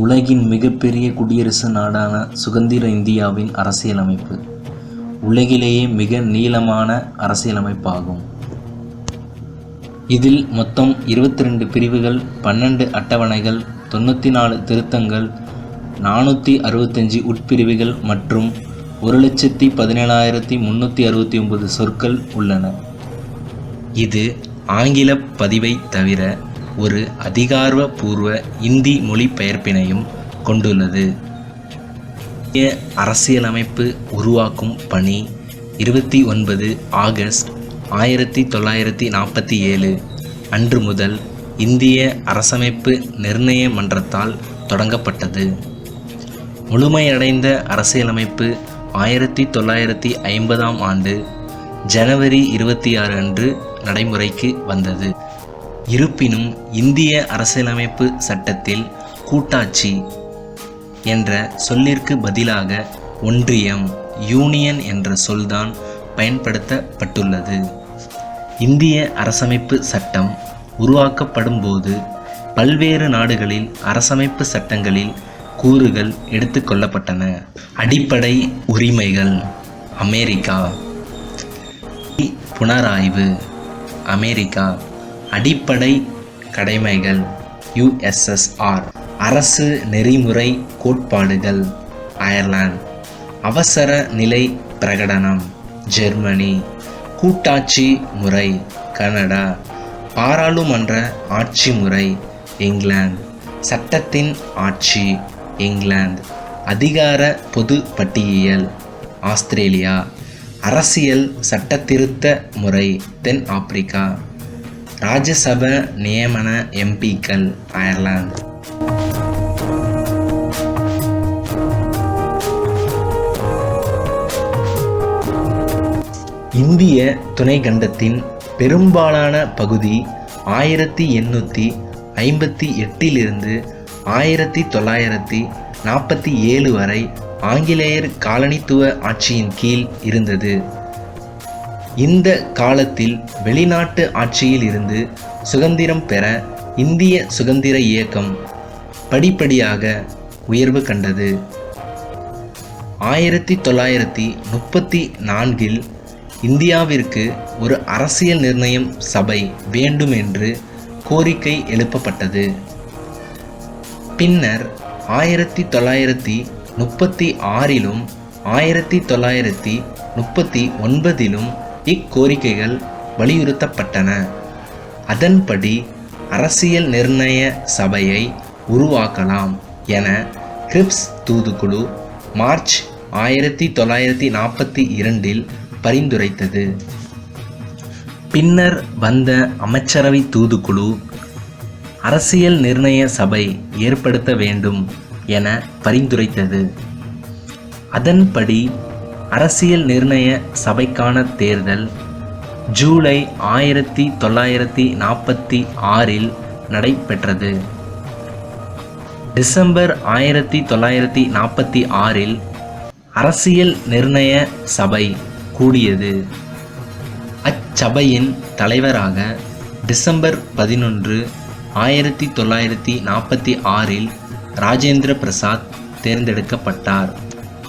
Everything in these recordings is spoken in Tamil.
உலகின் மிகப்பெரிய குடியரசு நாடான சுதந்திர இந்தியாவின் அரசியலமைப்பு. உலகிலேயே மிக நீளமான அரசியலமைப்பாகும். இதில் மொத்தம் இருபத்தி ரெண்டு பிரிவுகள் பன்னெண்டு அட்டவணைகள் தொண்ணூற்றி நாலு திருத்தங்கள் நானூற்றி அறுபத்தஞ்சு உட்பிரிவுகள் மற்றும் ஒரு லட்சத்தி பதினேழாயிரத்தி முந்நூற்றி அறுபத்தி ஒன்பது சொற்கள் உள்ளன. இது ஆங்கில பதிவை தவிர ஒரு அதிகாரபூர்வ இந்தி மொழிபெயர்ப்பினையும் கொண்டுள்ளது. இந்திய அரசியலமைப்பு உருவாக்கும் பணி இருபத்தி ஒன்பது ஆகஸ்ட் ஆயிரத்தி தொள்ளாயிரத்தி நாற்பத்தி ஏழு அன்று முதல் இந்திய அரசமைப்பு நிர்ணய மன்றத்தால் தொடங்கப்பட்டது. முழுமையடைந்த அரசியலமைப்பு ஆயிரத்தி தொள்ளாயிரத்தி ஐம்பதாம் ஆண்டு ஜனவரி இருபத்தி ஆறு அன்று நடைமுறைக்கு வந்தது. இருப்பினும் இந்திய அரசியலமைப்பு சட்டத்தில் கூட்டாட்சி என்ற சொல்லிற்கு பதிலாக ஒன்றியம் யூனியன் என்ற சொல்தான் பயன்படுத்தப்பட்டுள்ளது. இந்திய அரசமைப்பு சட்டம் உருவாக்கப்படும்போது பல்வேறு நாடுகளில் அரசமைப்பு சட்டங்களில் கூறுகள் எடுத்துக்கொள்ளப்பட்டன அடிப்படை உரிமைகள் அமெரிக்கா. புனராய்வு அமெரிக்கா. அடிப்படை கடமைகள் யுஎஸ்எஸ்ஆர் அரசு நெறிமுறை கோட்பாடுகள் அயர்லாந்து. அவசர நிலை பிரகடனம் ஜெர்மனி. கூட்டாட்சி முறை கனடா. பாராளுமன்ற ஆட்சி முறை இங்கிலாந்து. சட்டத்தின் ஆட்சி இங்கிலாந்து. அதிகார பொது பட்டியல் ஆஸ்திரேலியா. அரசியல் சட்டத்திருத்த முறை தென் ஆப்பிரிக்கா. ராஜ்யசபா நியமன எம்பிக்கள் அயர்லாந்து. இந்திய துணைக்கண்டத்தின் பெரும்பாலான பகுதி ஆயிரத்தி எண்ணூற்றி ஐம்பத்தி எட்டிலிருந்து ஆயிரத்தி தொள்ளாயிரத்தி நாற்பத்தி ஏழு வரை ஆங்கிலேயர் காலனித்துவ ஆட்சியின் கீழ் இருந்தது. இந்த காலத்தில் வெளிநாட்டு ஆட்சியில் இருந்து சுதந்திரம் பெற இந்திய சுதந்திர இயக்கம் படிப்படியாக உயர்வு கண்டது. ஆயிரத்தி தொள்ளாயிரத்தி முப்பத்தி நான்கில் இந்தியாவிற்கு ஒரு அரசியல் நிர்ணயம் சபை வேண்டும் என்று கோரிக்கை எழுப்பப்பட்டது. பின்னர் ஆயிரத்தி தொள்ளாயிரத்தி முப்பத்தி ஆறிலும் ஆயிரத்தி தொள்ளாயிரத்தி முப்பத்தி ஒன்பதிலும் இக்கோரிக்கைகள் வலியுறுத்தப்பட்டன. அதன்படி அரசியல் நிர்ணய சபையை உருவாக்கலாம் என கிரிப்ஸ் தூதுக்குழு மார்ச் ஆயிரத்தி தொள்ளாயிரத்தி நாற்பத்தி இரண்டில் பரிந்துரைத்தது. பின்னர் வந்த அமைச்சரவை தூதுக்குழு அரசியல் நிர்ணய சபை ஏற்படுத்த வேண்டும் என பரிந்துரைத்தது. அதன்படி அரசியல் நிர்ணய சபைக்கான தேர்தல் ஜூலை ஆயிரத்தி தொள்ளாயிரத்தி நாற்பத்தி ஆறில் நடைபெற்றது. டிசம்பர் ஆயிரத்தி தொள்ளாயிரத்தி நாற்பத்தி ஆறில் அரசியல் நிர்ணய சபை கூடியது. அச்சபையின் தலைவராக டிசம்பர் பதினொன்று ஆயிரத்தி தொள்ளாயிரத்தி நாற்பத்தி ஆறில் ராஜேந்திர பிரசாத் தேர்ந்தெடுக்கப்பட்டார்.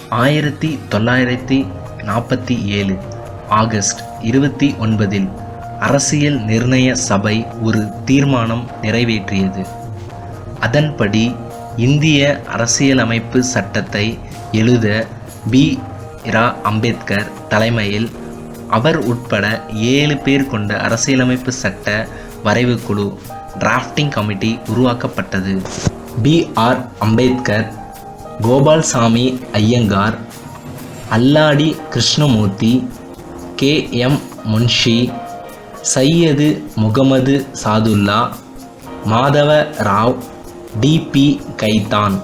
ஆயிரத்தி தொள்ளாயிரத்தி நாற்பத்தி ஏழு ஆகஸ்ட் இருபத்தி ஒன்பதில் அரசியல் நிர்ணய சபை ஒரு தீர்மானம் நிறைவேற்றியது. அதன்படி இந்திய அரசியலமைப்பு சட்டத்தை எழுத பி. இரா. அம்பேத்கர் தலைமையில் அவர் உட்பட ஏழு பேர் கொண்ட அரசியலமைப்பு சட்ட வரைவு குழு டிராஃப்டிங் கமிட்டி உருவாக்கப்பட்டது. B. R. Ambedkar Gopalaswamy Ayyangar Alladi Krishnamurthy K. M. Munshi Syed Mohammed Saadulla Madhava Rao DP Khaitan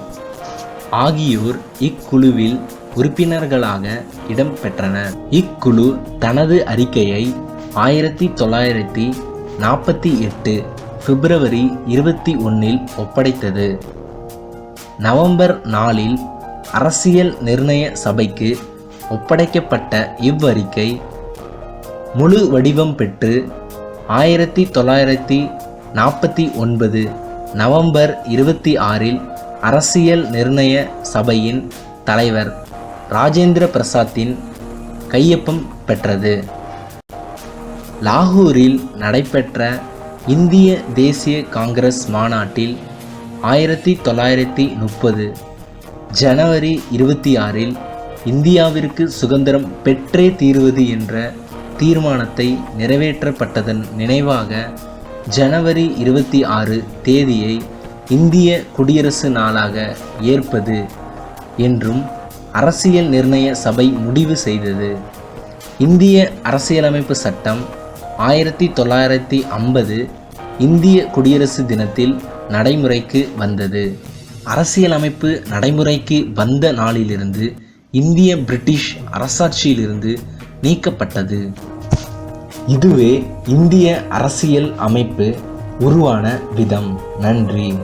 ஆகியோர் இக்குழுவில் உறுப்பினர்களாக இடம்பெற்றனர் இக்குழு தனது அறிக்கையை ஆயிரத்தி தொள்ளாயிரத்தி நாற்பத்தி எட்டு பிப்ரவரி இருபத்தி ஒன்றில் ஒப்படைத்தது. நவம்பர் நாலில் அரசியல் நிர்ணய சபைக்கு ஒப்படைக்கப்பட்ட இவ்வறிக்கை முழு வடிவம் பெற்று ஆயிரத்தி தொள்ளாயிரத்தி நாற்பத்தி ஒன்பது நவம்பர் இருபத்தி ஆறில் அரசியல் நிர்ணய சபையின் தலைவர் ராஜேந்திர பிரசாத்தின் கையொப்பம் பெற்றது. லாகூரில் நடைபெற்ற இந்திய தேசிய காங்கிரஸ் மாநாட்டில் ஆயிரத்தி தொள்ளாயிரத்தி முப்பது ஜனவரி இருபத்தி ஆறில் இந்தியாவிற்கு சுதந்திரம் பெற்றே தீருவது என்ற தீர்மானத்தை நிறைவேற்றப்பட்டதன் நினைவாக ஜனவரி இருபத்தி ஆறு தேதியை இந்திய குடியரசு நாளாக ஏற்பது என்றும் அரசியல் நிர்ணய சபை முடிவு செய்தது. இந்திய அரசியலமைப்பு சட்டம் ஆயிரத்தி தொள்ளாயிரத்தி ஐம்பது இந்திய குடியரசு தினத்தில் நடைமுறைக்கு வந்தது. அரசியலமைப்பு நடைமுறைக்கு வந்த நாளிலிருந்து இந்திய பிரிட்டிஷ் அரசாட்சியிலிருந்து நீக்கப்பட்டது. இதுவே இந்திய அரசியல் அமைப்பு உருவான விதம். நன்றி.